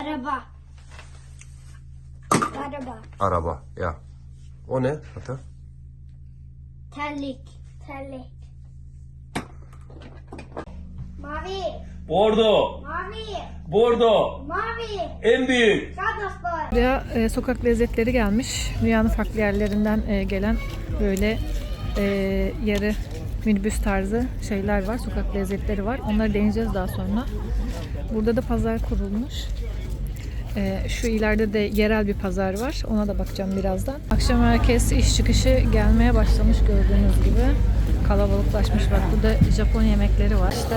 Araba. Araba. Araba. Ya. O ne? Ata? Terlik. Terlik. Mavi. Bordo, Mavi. bordo, Mavi. en büyük. Kadaslar. Buraya e, sokak lezzetleri gelmiş. Dünyanın farklı yerlerinden e, gelen böyle e, yarı minibüs tarzı şeyler var. Sokak lezzetleri var. Onları deneyeceğiz daha sonra. Burada da pazar kurulmuş. E, şu ileride de yerel bir pazar var. Ona da bakacağım birazdan. Akşam herkes iş çıkışı gelmeye başlamış gördüğünüz gibi. Kalabalıklaşmış. Bak burada Japon yemekleri var. İşte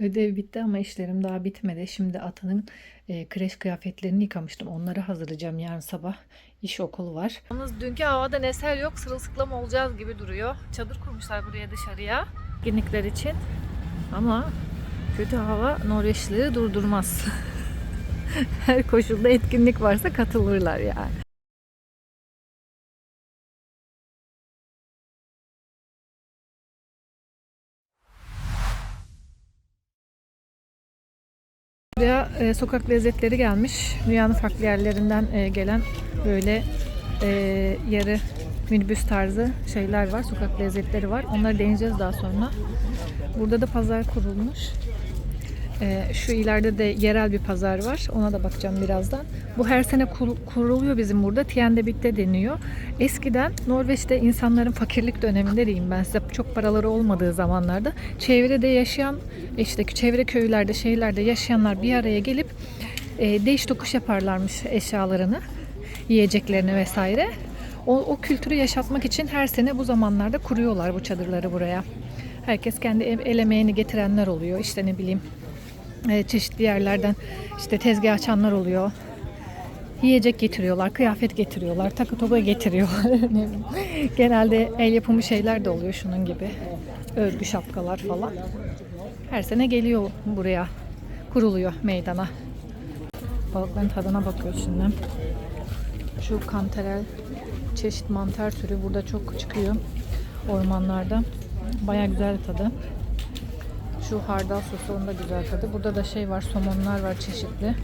Ödev bitti ama işlerim daha bitmedi. Şimdi Atan'ın e, kreş kıyafetlerini yıkamıştım. Onları hazırlayacağım yarın sabah. İş okulu var. Yalnız dünkü havada eser yok. Sırılsıklam olacağız gibi duruyor. Çadır kurmuşlar buraya dışarıya. Etkinlikler için. Ama kötü hava Norveçlileri durdurmaz. Her koşulda etkinlik varsa katılırlar yani. Buraya e, sokak lezzetleri gelmiş. Dünyanın farklı yerlerinden e, gelen böyle e, yarı minibüs tarzı şeyler var. Sokak lezzetleri var. Onları deneyeceğiz daha sonra. Burada da pazar kurulmuş. E, şu ileride de yerel bir pazar var. Ona da bakacağım birazdan. Bu her sene kur- kuruluyor bizim burada. Tiendebitte deniyor. Eskiden Norveç'te insanların fakirlik döneminde diyeyim ben size çok paraları olmadığı zamanlarda çevrede yaşayan işte çevre köylerde şehirlerde yaşayanlar bir araya gelip e, değiş tokuş yaparlarmış eşyalarını yiyeceklerini vesaire. O, o kültürü yaşatmak için her sene bu zamanlarda kuruyorlar bu çadırları buraya. Herkes kendi el emeğini getirenler oluyor. İşte ne bileyim e, çeşitli yerlerden işte tezgah açanlar oluyor. Yiyecek getiriyorlar, kıyafet getiriyorlar, takı toka getiriyorlar. Genelde el yapımı şeyler de oluyor şunun gibi. Örgü şapkalar falan. Her sene geliyor buraya. Kuruluyor meydana. Balıkların tadına bakıyoruz şimdi. Şu kantarel çeşit mantar türü burada çok çıkıyor ormanlarda. Baya güzel tadı. Şu hardal sosu onun da güzel tadı. Burada da şey var, somonlar var çeşitli.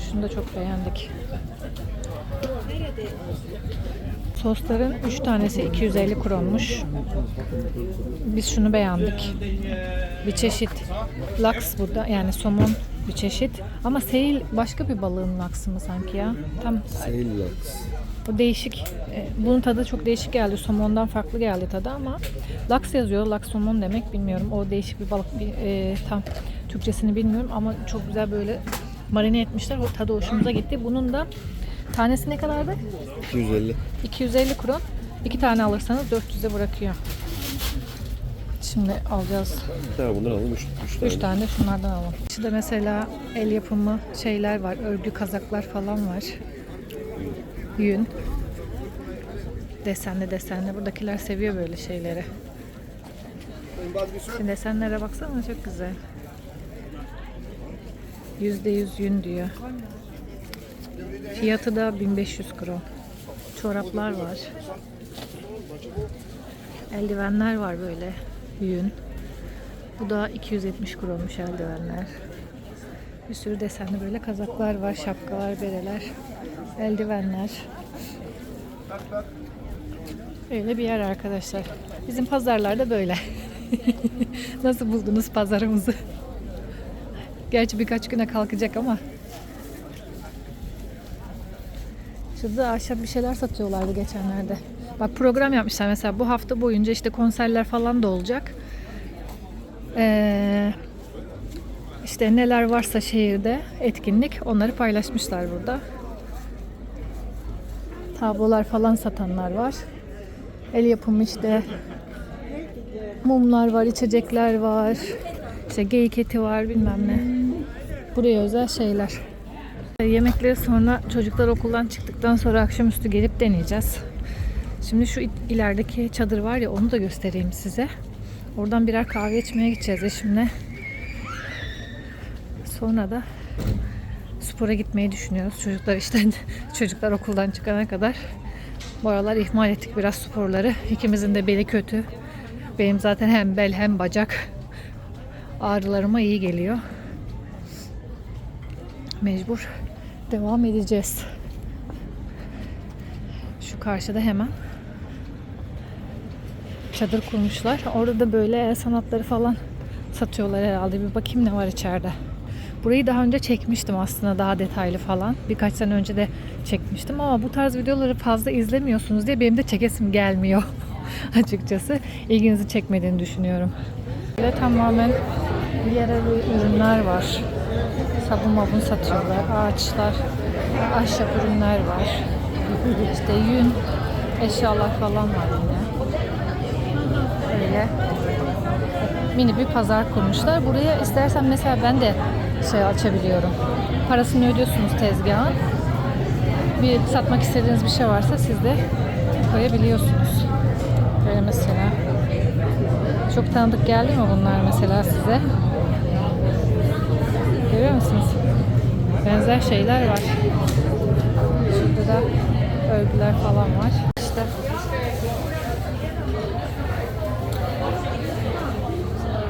Şunu da çok beğendik. Sosların 3 tanesi 250 kronmuş. Biz şunu beğendik. Bir çeşit laks burada yani somon bir çeşit. Ama seil başka bir balığın laksı mı sanki ya? Tam o değişik. e, Bunun tadı çok değişik geldi. Somondan farklı geldi tadı ama laks yazıyor. Laks somon demek bilmiyorum. O değişik bir balık. Bir, e, tam Türkçesini bilmiyorum ama çok güzel böyle marine etmişler. O tadı hoşumuza gitti. Bunun da tanesi ne kadardı? 250. 250 kron. İki tane alırsanız 400'e bırakıyor. Şimdi alacağız. Tane bundan alalım. Üç, üç tane. Üç tane şunlardan alalım. İşte mesela el yapımı şeyler var. Örgü kazaklar falan var. Yün. Desenli desenli. Buradakiler seviyor böyle şeyleri. Şimdi desenlere baksana çok güzel. Yüzde yüz yün diyor. Fiyatı da 1500 kron. Çoraplar var. Eldivenler var böyle. Yün. Bu da 270 kronmuş eldivenler. Bir sürü desenli böyle kazaklar var, şapkalar, bereler, eldivenler. Öyle bir yer arkadaşlar. Bizim pazarlarda böyle. Nasıl buldunuz pazarımızı? Gerçi birkaç güne kalkacak ama. Şurada ahşap bir şeyler satıyorlardı geçenlerde. Bak program yapmışlar mesela bu hafta boyunca işte konserler falan da olacak. Ee, işte neler varsa şehirde etkinlik onları paylaşmışlar burada. Tablolar falan satanlar var. El yapımı işte mumlar var, içecekler var. İşte geyik eti var bilmem ne. Buraya özel şeyler. Yemekleri sonra çocuklar okuldan çıktıktan sonra akşamüstü gelip deneyeceğiz. Şimdi şu ilerideki çadır var ya onu da göstereyim size. Oradan birer kahve içmeye gideceğiz eşimle. Sonra da spora gitmeyi düşünüyoruz. Çocuklar işten, çocuklar okuldan çıkana kadar Bu aralar ihmal ettik biraz sporları. İkimizin de beli kötü. Benim zaten hem bel hem bacak ağrılarıma iyi geliyor. Mecbur devam edeceğiz. Şu karşıda hemen çadır kurmuşlar. Orada da böyle el sanatları falan satıyorlar herhalde. Bir bakayım ne var içeride. Burayı daha önce çekmiştim aslında daha detaylı falan. Birkaç sene önce de çekmiştim ama bu tarz videoları fazla izlemiyorsunuz diye benim de çekesim gelmiyor açıkçası. İlginizi çekmediğini düşünüyorum. Böyle tamamen yerel ürünler var. Sabun mabun satıyorlar. Ağaçlar, ahşap ürünler var. İşte yün, eşyalar falan var yine. Böyle mini bir pazar kurmuşlar. Buraya istersen mesela ben de şey açabiliyorum. Parasını ödüyorsunuz tezgahın. Bir satmak istediğiniz bir şey varsa siz de koyabiliyorsunuz. Böyle mesela. Çok tanıdık geldi mi bunlar mesela size? Görüyor musunuz? Benzer şeyler var. Şurada da örgüler falan var. İşte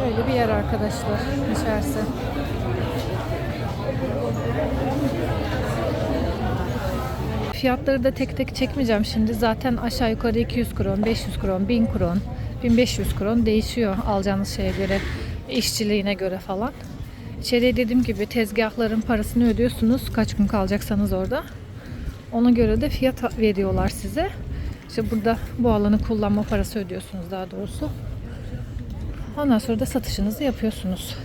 Böyle bir yer arkadaşlar içerisi. Fiyatları da tek tek çekmeyeceğim şimdi. Zaten aşağı yukarı 200 kron, 500 kron, 1000 kron, 1500 kron değişiyor alacağınız şeye göre, işçiliğine göre falan. İçeriye dediğim gibi tezgahların parasını ödüyorsunuz kaç gün kalacaksanız orada. Ona göre de fiyat veriyorlar size. İşte burada bu alanı kullanma parası ödüyorsunuz daha doğrusu. Ondan sonra da satışınızı yapıyorsunuz.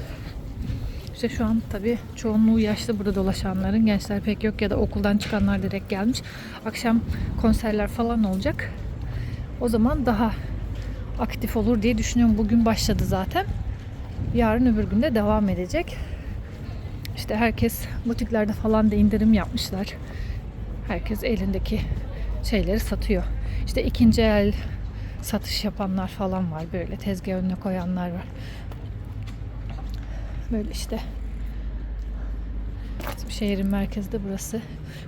İşte şu an tabii çoğunluğu yaşlı burada dolaşanların. Gençler pek yok ya da okuldan çıkanlar direkt gelmiş. Akşam konserler falan olacak. O zaman daha aktif olur diye düşünüyorum. Bugün başladı zaten. Yarın öbür gün de devam edecek. İşte herkes butiklerde falan da indirim yapmışlar. Herkes elindeki şeyleri satıyor. İşte ikinci el satış yapanlar falan var böyle tezgah önüne koyanlar var. Böyle işte Bizim şehrin merkezi de burası.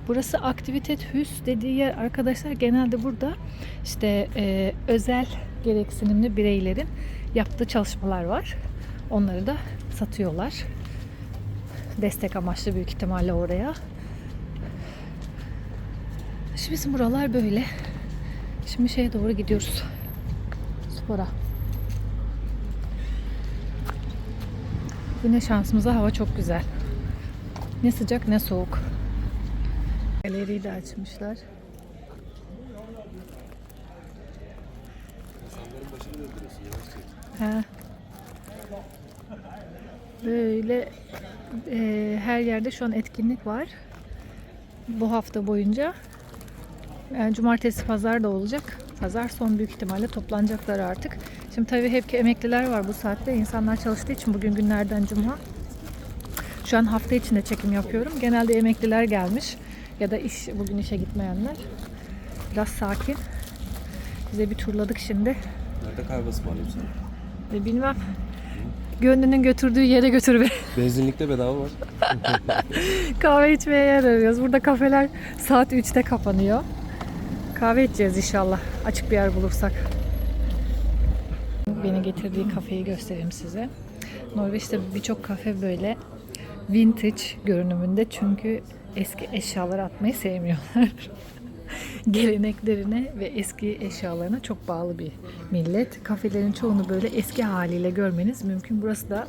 Burası Aktivitet Hüs dediği yer arkadaşlar genelde burada işte e, özel gereksinimli bireylerin yaptığı çalışmalar var. Onları da satıyorlar. Destek amaçlı büyük ihtimalle oraya. Şimdi bizim buralar böyle. Şimdi şeye doğru gidiyoruz. Spora. Yine şansımıza hava çok güzel. Ne sıcak ne soğuk. Galeriyi de açmışlar. Ha. Böyle e, her yerde şu an etkinlik var. Bu hafta boyunca. Yani cumartesi pazar da olacak. Pazar son büyük ihtimalle toplanacaklar artık. Şimdi tabii hep ki emekliler var bu saatte. İnsanlar çalıştığı için bugün günlerden cuma. Şu an hafta içinde çekim yapıyorum. Genelde emekliler gelmiş ya da iş bugün işe gitmeyenler. Biraz sakin. Bize bir turladık şimdi. Nerede kahve ısmarlayayım sana? Ve bilmem. Gönlünün götürdüğü yere götür beni. Benzinlikte bedava var. Kahve içmeye yer arıyoruz. Burada kafeler saat 3'te kapanıyor. Kahve içeceğiz inşallah. Açık bir yer bulursak. Beni getirdiği kafeyi göstereyim size. Norveç'te birçok kafe böyle vintage görünümünde çünkü eski eşyaları atmayı sevmiyorlar. Geleneklerine ve eski eşyalarına çok bağlı bir millet. Kafelerin çoğunu böyle eski haliyle görmeniz mümkün. Burası da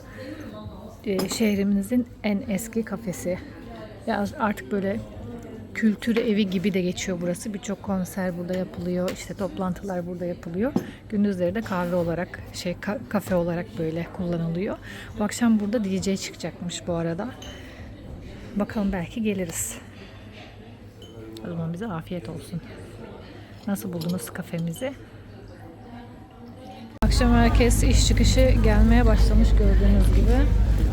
e, şehrimizin en eski kafesi. Ya artık böyle kültür evi gibi de geçiyor burası. Birçok konser burada yapılıyor. İşte toplantılar burada yapılıyor. Gündüzleri de kahve olarak, şey ka- kafe olarak böyle kullanılıyor. Bu akşam burada DJ çıkacakmış bu arada. Bakalım belki geliriz. O zaman bize afiyet olsun. Nasıl buldunuz kafemizi? Akşam herkes iş çıkışı gelmeye başlamış gördüğünüz gibi.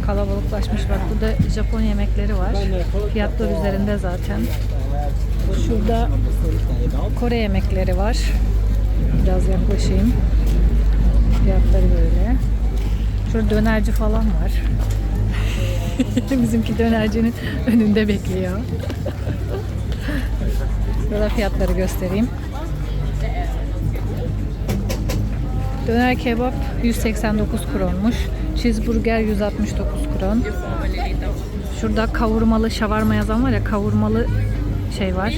Kalabalıklaşmış. Bak burada Japon yemekleri var. Fiyatlar üzerinde zaten. Şurada Kore yemekleri var. Biraz yaklaşayım. Fiyatları böyle. Şurada dönerci falan var. Bizimki dönercinin önünde bekliyor. Burada fiyatları göstereyim. Döner kebap 189 kronmuş. Cheeseburger 169 kron. Şurada kavurmalı şavarma yazan var ya kavurmalı şey var.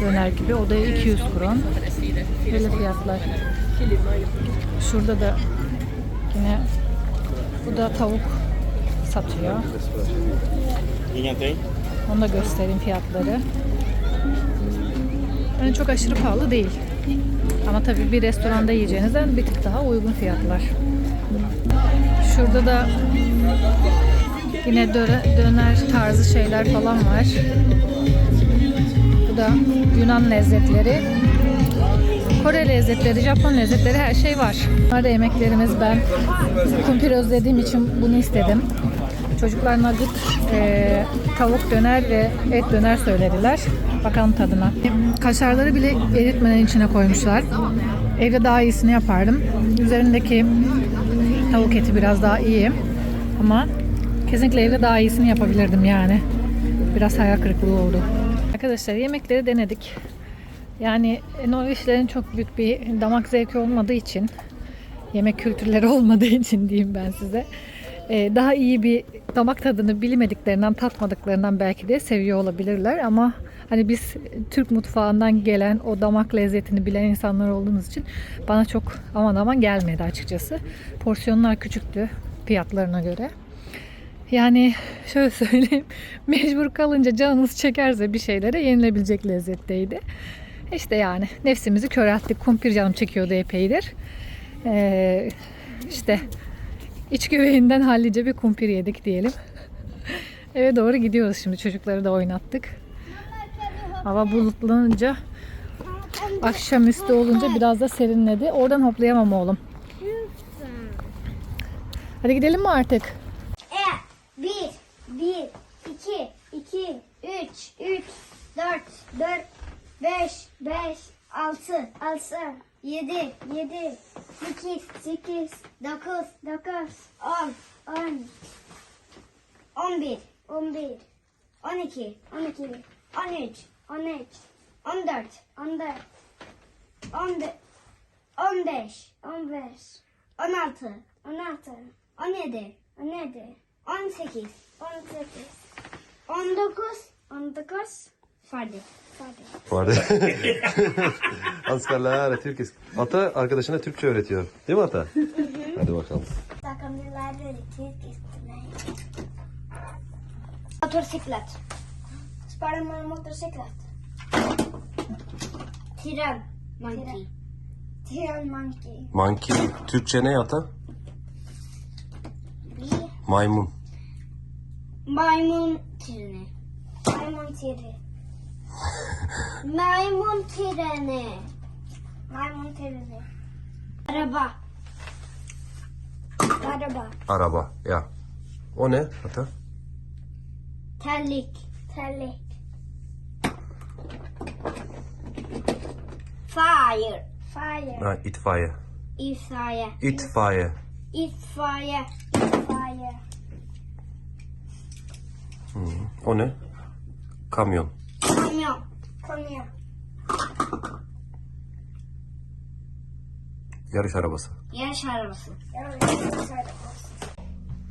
Döner gibi. O da 200 kron. Böyle fiyatlar. Şurada da yine bu da tavuk satıyor. Onu da göstereyim fiyatları. Yani çok aşırı pahalı değil. Ama tabii bir restoranda yiyeceğinizden bir tık daha uygun fiyatlar. Şurada da yine döre- döner tarzı şeyler falan var. Bu da Yunan lezzetleri. Kore lezzetleri, Japon lezzetleri her şey var. Bunlar yemeklerimiz. Ben kumpir özlediğim için bunu istedim. Çocuklar nugget, tavuk döner ve et döner söylediler. Bakalım tadına. Kaşarları bile eritmeden içine koymuşlar. Evde daha iyisini yapardım. Üzerindeki tavuk eti biraz daha iyi. Ama kesinlikle evde daha iyisini yapabilirdim yani. Biraz hayal kırıklığı oldu. Arkadaşlar yemekleri denedik. Yani Norveçlerin çok büyük bir damak zevki olmadığı için, yemek kültürleri olmadığı için diyeyim ben size. E, Daha iyi bir damak tadını bilmediklerinden, tatmadıklarından belki de seviyor olabilirler ama hani biz Türk mutfağından gelen o damak lezzetini bilen insanlar olduğumuz için bana çok aman aman gelmedi açıkçası. Porsiyonlar küçüktü fiyatlarına göre. Yani şöyle söyleyeyim, mecbur kalınca canınız çekerse bir şeylere yenilebilecek lezzetteydi. İşte yani nefsimizi körelttik. Kumpir canım çekiyordu epeydir. Ee, işte iç güveyinden hallice bir kumpir yedik diyelim. Eve doğru gidiyoruz şimdi. Çocukları da oynattık. Hava bulutlanınca akşamüstü olunca biraz da serinledi. Oradan hoplayamam oğlum. Hadi gidelim mi artık? E. Bir, bir, iki, iki, üç, üç, dört, dört, beş, beş, altı, altı, 7, 7, 8, 8, 9, 9, 10, 10, 11, 11, 12, 12, 13, 13, 14, 14, 14, 15, 15, 16, 16, 17, 17, 18, 18, 19, 19, Fadi. Vardı. Askerler Türkiz. Ata arkadaşına Türkçe öğretiyor. Değil mi Ata? Hadi bakalım. Takımlar böyle Türkiz. Motosiklet. Spiderman motosiklet. Tren. Monkey. Tren monkey. Monkey. Türkçe ne Ata? Maymun. Maymun treni. Maymun treni maymun treni. Maymun treni. Araba. Araba. Araba. Ya. O ne Ata? Terlik. Terlik. Fire. Fire. Ha, itfaiye. İtfaiye. İtfaiye. İtfaiye. İtfaiye. O ne? Kamyon. Kamyon. Kamyon. Yarış arabası. Yarış arabası. Yarış arabası.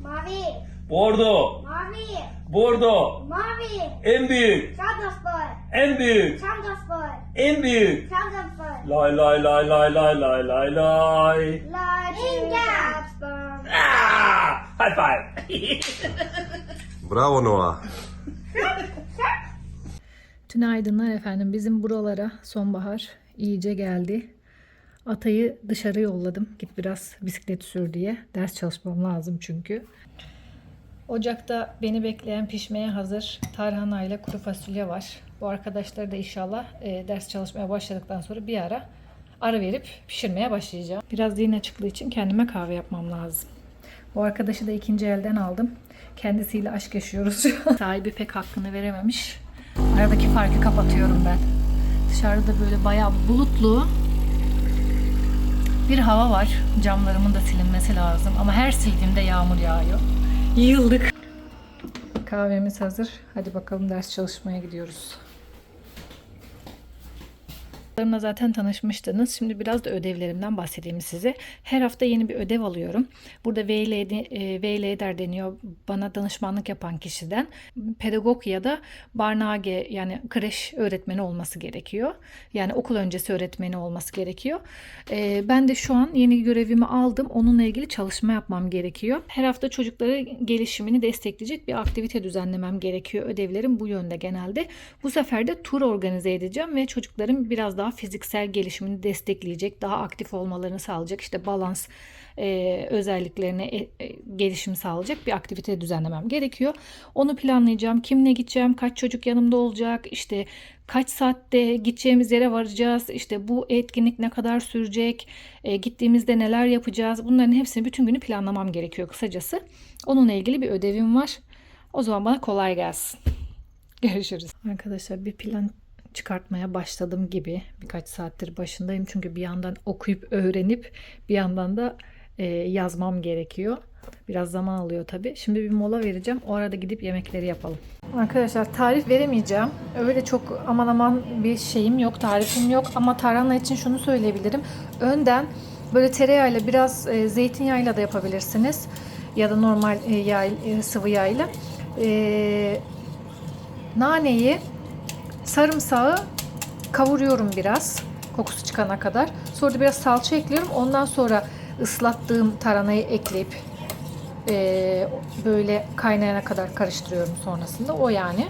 Mavi. Bordo. Mavi. Bordo. Mavi. En büyük. Sandaspor. En büyük. Sandaspor. En büyük. Sandaspor. Lay lay lay lay lay lay lay lay. Sandaspor. Ah! High five. Bravo Noah. Tünaydınlar efendim. Bizim buralara sonbahar iyice geldi. Atayı dışarı yolladım. Git biraz bisiklet sür diye. Ders çalışmam lazım çünkü. Ocakta beni bekleyen pişmeye hazır tarhana ile kuru fasulye var. Bu arkadaşları da inşallah e, ders çalışmaya başladıktan sonra bir ara ara verip pişirmeye başlayacağım. Biraz zihin açıklığı için kendime kahve yapmam lazım. Bu arkadaşı da ikinci elden aldım. Kendisiyle aşk yaşıyoruz. Sahibi pek hakkını verememiş. Aradaki farkı kapatıyorum ben. Dışarıda böyle bayağı bulutlu bir hava var. Camlarımın da silinmesi lazım. Ama her sildiğimde yağmur yağıyor. Yıldık. Kahvemiz hazır. Hadi bakalım ders çalışmaya gidiyoruz. Onlarla zaten tanışmıştınız. Şimdi biraz da ödevlerimden bahsedeyim size. Her hafta yeni bir ödev alıyorum. Burada VL, e, deniyor bana danışmanlık yapan kişiden. Pedagog ya da Barnage yani kreş öğretmeni olması gerekiyor. Yani okul öncesi öğretmeni olması gerekiyor. E, ben de şu an yeni görevimi aldım. Onunla ilgili çalışma yapmam gerekiyor. Her hafta çocukları gelişimini destekleyecek bir aktivite düzenlemem gerekiyor. Ödevlerim bu yönde genelde. Bu sefer de tur organize edeceğim ve çocukların biraz daha fiziksel gelişimini destekleyecek, daha aktif olmalarını sağlayacak, işte balans e, özelliklerine e, gelişim sağlayacak bir aktivite düzenlemem gerekiyor. Onu planlayacağım. Kimle gideceğim, kaç çocuk yanımda olacak, işte kaç saatte gideceğimiz yere varacağız, işte bu etkinlik ne kadar sürecek, e, gittiğimizde neler yapacağız. Bunların hepsini bütün günü planlamam gerekiyor kısacası. Onunla ilgili bir ödevim var. O zaman bana kolay gelsin. Görüşürüz. Arkadaşlar bir plan çıkartmaya başladım gibi. Birkaç saattir başındayım çünkü bir yandan okuyup öğrenip bir yandan da e, yazmam gerekiyor. Biraz zaman alıyor tabii. Şimdi bir mola vereceğim. O arada gidip yemekleri yapalım. Arkadaşlar tarif veremeyeceğim. Öyle çok aman aman bir şeyim yok, tarifim yok. Ama tarhana için şunu söyleyebilirim. Önden böyle tereyağıyla biraz e, zeytinyağıyla da yapabilirsiniz. Ya da normal e, yağ, e, sıvı yağıyla. E, naneyi, sarımsağı kavuruyorum biraz kokusu çıkana kadar. Sonra da biraz salça ekliyorum. Ondan sonra ıslattığım taranayı ekleyip e, böyle kaynayana kadar karıştırıyorum sonrasında. O yani.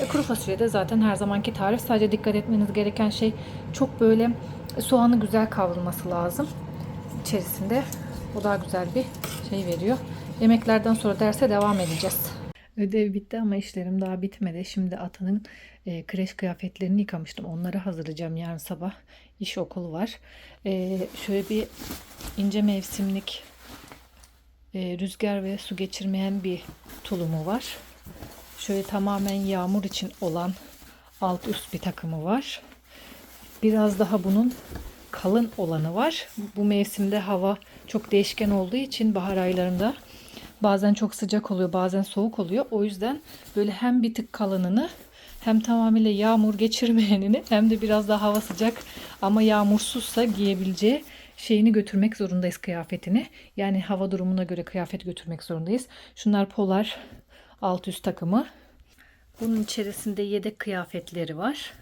E, kuru fasulye de zaten her zamanki tarif. Sadece dikkat etmeniz gereken şey çok böyle soğanı güzel kavrulması lazım içerisinde. O daha güzel bir şey veriyor. Yemeklerden sonra derse devam edeceğiz. Ödev bitti ama işlerim daha bitmedi. Şimdi Atan'ın e, kreş kıyafetlerini yıkamıştım. Onları hazırlayacağım yarın sabah. İş okul var. E, şöyle bir ince mevsimlik e, rüzgar ve su geçirmeyen bir tulumu var. Şöyle tamamen yağmur için olan alt üst bir takımı var. Biraz daha bunun kalın olanı var. Bu mevsimde hava çok değişken olduğu için bahar aylarında bazen çok sıcak oluyor, bazen soğuk oluyor. O yüzden böyle hem bir tık kalınını hem tamamıyla yağmur geçirmeyenini hem de biraz daha hava sıcak ama yağmursuzsa giyebileceği şeyini götürmek zorundayız kıyafetini. Yani hava durumuna göre kıyafet götürmek zorundayız. Şunlar polar alt üst takımı. Bunun içerisinde yedek kıyafetleri var.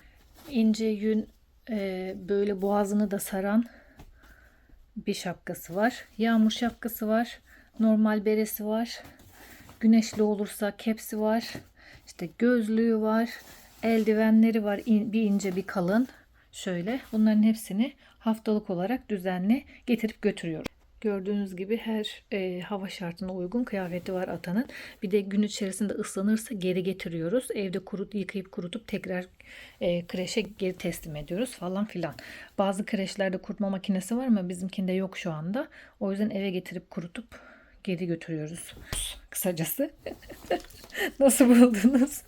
İnce yün e, böyle boğazını da saran bir şapkası var. Yağmur şapkası var. Normal beresi var. Güneşli olursa kepsi var. İşte gözlüğü var. Eldivenleri var. Bir ince bir kalın. Şöyle bunların hepsini haftalık olarak düzenli getirip götürüyorum. Gördüğünüz gibi her e, hava şartına uygun kıyafeti var atanın. Bir de gün içerisinde ıslanırsa geri getiriyoruz. Evde kurut yıkayıp kurutup tekrar e, kreşe geri teslim ediyoruz falan filan. Bazı kreşlerde kurutma makinesi var ama bizimkinde yok şu anda. O yüzden eve getirip kurutup geri götürüyoruz. Kısacası. Nasıl buldunuz?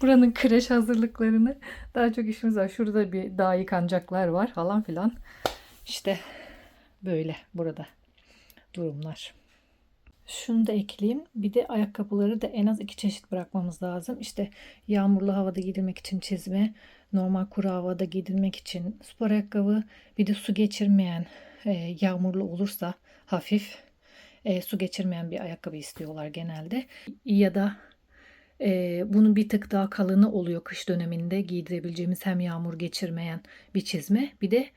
Buranın kreş hazırlıklarını. Daha çok işimiz var. Şurada bir daha yıkanacaklar var falan filan. İşte böyle burada durumlar. Şunu da ekleyeyim. Bir de ayakkabıları da en az iki çeşit bırakmamız lazım. İşte yağmurlu havada giydirmek için çizme, normal kuru havada giydirmek için spor ayakkabı, bir de su geçirmeyen e, yağmurlu olursa hafif e, su geçirmeyen bir ayakkabı istiyorlar genelde. Ya da e, bunun bir tık daha kalını oluyor kış döneminde giydirebileceğimiz hem yağmur geçirmeyen bir çizme bir de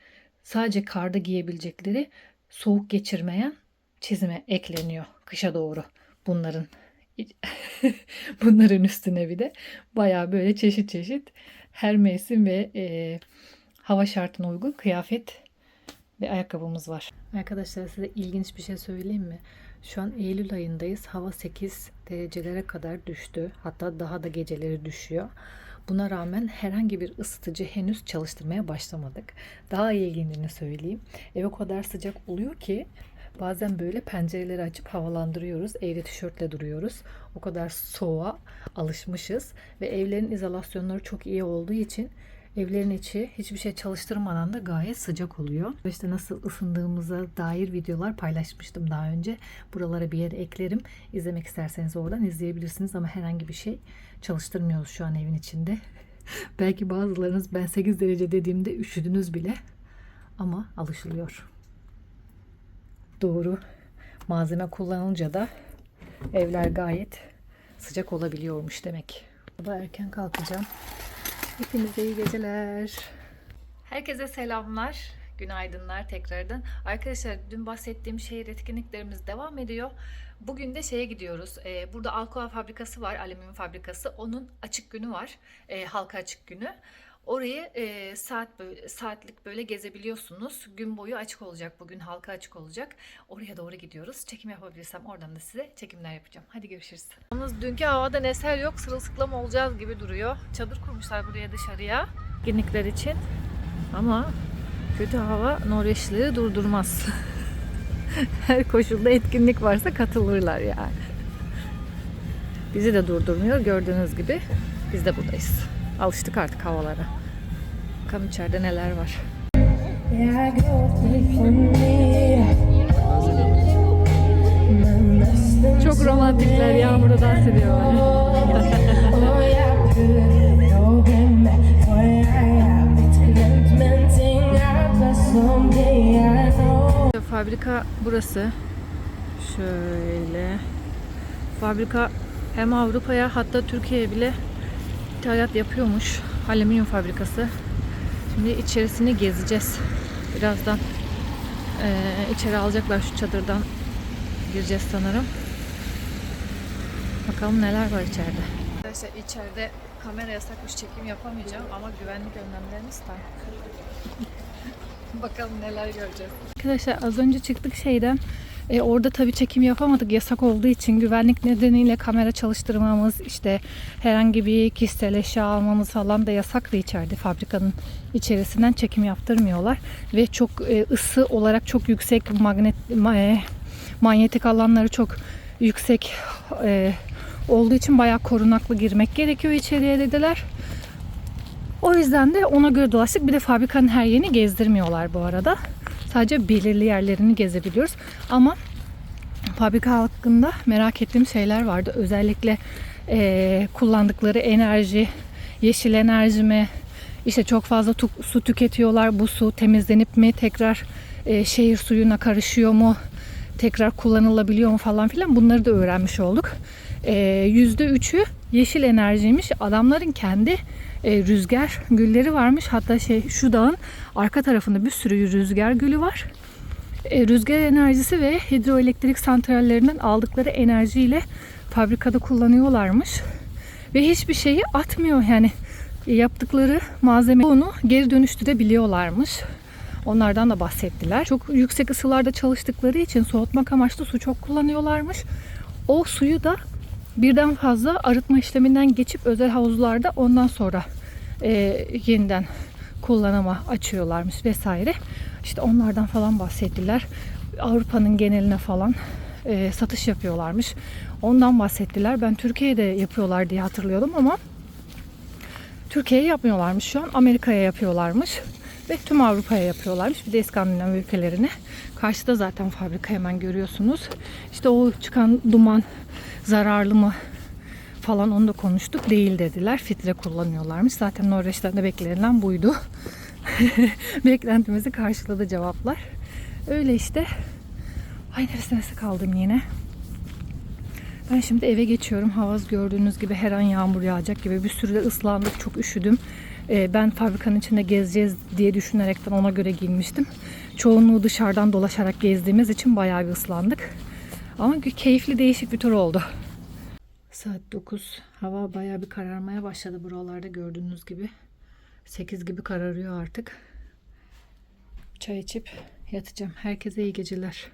sadece karda giyebilecekleri soğuk geçirmeyen çizme ekleniyor kışa doğru bunların bunların üstüne bir de bayağı böyle çeşit çeşit her mevsim ve e, hava şartına uygun kıyafet ve ayakkabımız var. Arkadaşlar size ilginç bir şey söyleyeyim mi? Şu an Eylül ayındayız. Hava 8 derecelere kadar düştü. Hatta daha da geceleri düşüyor. Buna rağmen herhangi bir ısıtıcı henüz çalıştırmaya başlamadık. Daha ilginçini söyleyeyim. Ev o kadar sıcak oluyor ki bazen böyle pencereleri açıp havalandırıyoruz. Evde tişörtle duruyoruz. O kadar soğuğa alışmışız ve evlerin izolasyonları çok iyi olduğu için Evlerin içi hiçbir şey çalıştırmadan da gayet sıcak oluyor. İşte nasıl ısındığımıza dair videolar paylaşmıştım daha önce. Buralara bir yere eklerim. İzlemek isterseniz oradan izleyebilirsiniz ama herhangi bir şey çalıştırmıyoruz şu an evin içinde. Belki bazılarınız ben 8 derece dediğimde üşüdünüz bile. Ama alışılıyor. Doğru. Malzeme kullanılınca da evler gayet sıcak olabiliyormuş demek. Daha erken kalkacağım. Hepinize iyi geceler. Herkese selamlar. Günaydınlar tekrardan. Arkadaşlar dün bahsettiğim şehir etkinliklerimiz devam ediyor. Bugün de şeye gidiyoruz. Ee, burada Alcoa fabrikası var, alüminyum fabrikası. Onun açık günü var. Ee, halka açık günü. Orayı e, saat böyle, saatlik böyle gezebiliyorsunuz. Gün boyu açık olacak bugün halka açık olacak. Oraya doğru gidiyoruz. Çekim yapabilirsem oradan da size çekimler yapacağım. Hadi görüşürüz. Yalnız dünkü havada eser yok. Sırılsıklam olacağız gibi duruyor. Çadır kurmuşlar buraya dışarıya. Etkinlikler için. Ama kötü hava Norveçlileri durdurmaz. Her koşulda etkinlik varsa katılırlar yani. Bizi de durdurmuyor gördüğünüz gibi. Biz de buradayız. Alıştık artık havalara. Bakalım içeride neler var. Çok romantikler yağmurda dans ediyorlar. Fabrika burası. Şöyle. Fabrika hem Avrupa'ya hatta Türkiye'ye bile ithalat yapıyormuş. Alüminyum fabrikası. Şimdi içerisini gezeceğiz. Birazdan eee içeri alacaklar şu çadırdan gireceğiz sanırım. Bakalım neler var içeride. Arkadaşlar içeride kamera yasakmış çekim yapamayacağım ama güvenlik önlemlerimiz tam. Bakalım neler göreceğiz. Arkadaşlar az önce çıktık şeyden. E, orada tabii çekim yapamadık yasak olduğu için güvenlik nedeniyle kamera çalıştırmamız işte herhangi bir kişisel eşya almamız falan da yasaktı içeride fabrikanın içerisinden çekim yaptırmıyorlar ve çok e, ısı olarak çok yüksek magnet ma- e, manyetik alanları çok yüksek e, olduğu için bayağı korunaklı girmek gerekiyor içeriye dediler. O yüzden de ona göre dolaştık. Bir de fabrikanın her yerini gezdirmiyorlar bu arada. Sadece belirli yerlerini gezebiliyoruz. Ama fabrika hakkında merak ettiğim şeyler vardı. Özellikle eee, kullandıkları enerji, yeşil enerji mi, işte çok fazla tu- su tüketiyorlar. Bu su temizlenip mi tekrar eee, şehir suyuna karışıyor mu? Tekrar kullanılabiliyor mu falan filan bunları da öğrenmiş olduk. Eee, %3'ü yeşil enerjiymiş. Adamların kendi e, rüzgar gülleri varmış. Hatta şey şu dağın arka tarafında bir sürü rüzgar gülü var. E, rüzgar enerjisi ve hidroelektrik santrallerinden aldıkları enerjiyle fabrikada kullanıyorlarmış. Ve hiçbir şeyi atmıyor yani yaptıkları malzeme onu geri dönüştürebiliyorlarmış. Onlardan da bahsettiler. Çok yüksek ısılarda çalıştıkları için soğutmak amaçlı su çok kullanıyorlarmış. O suyu da birden fazla arıtma işleminden geçip özel havuzlarda ondan sonra e, yeniden kullanıma açıyorlarmış vesaire. İşte onlardan falan bahsettiler. Avrupa'nın geneline falan e, satış yapıyorlarmış. Ondan bahsettiler. Ben Türkiye'de yapıyorlar diye hatırlıyordum ama Türkiye'ye yapmıyorlarmış şu an. Amerika'ya yapıyorlarmış. Ve tüm Avrupa'ya yapıyorlarmış. Bir de İskandinav ülkelerine. Karşıda zaten fabrika hemen görüyorsunuz. İşte o çıkan duman zararlı mı falan onu da konuştuk. Değil dediler. Filtre kullanıyorlarmış. Zaten Norveç'ten de beklenilen buydu. Beklentimizi karşıladı cevaplar. Öyle işte. Ay neresi neresi kaldım yine. Ben şimdi eve geçiyorum. Hava gördüğünüz gibi her an yağmur yağacak gibi. Bir sürü de ıslandık. Çok üşüdüm. Ee, ben fabrikanın içinde gezeceğiz diye düşünerekten ona göre giyinmiştim. Çoğunluğu dışarıdan dolaşarak gezdiğimiz için bayağı bir ıslandık. Ama keyifli değişik bir tur oldu. Saat 9. Hava bayağı bir kararmaya başladı buralarda gördüğünüz gibi. 8 gibi kararıyor artık. Çay içip yatacağım. Herkese iyi geceler.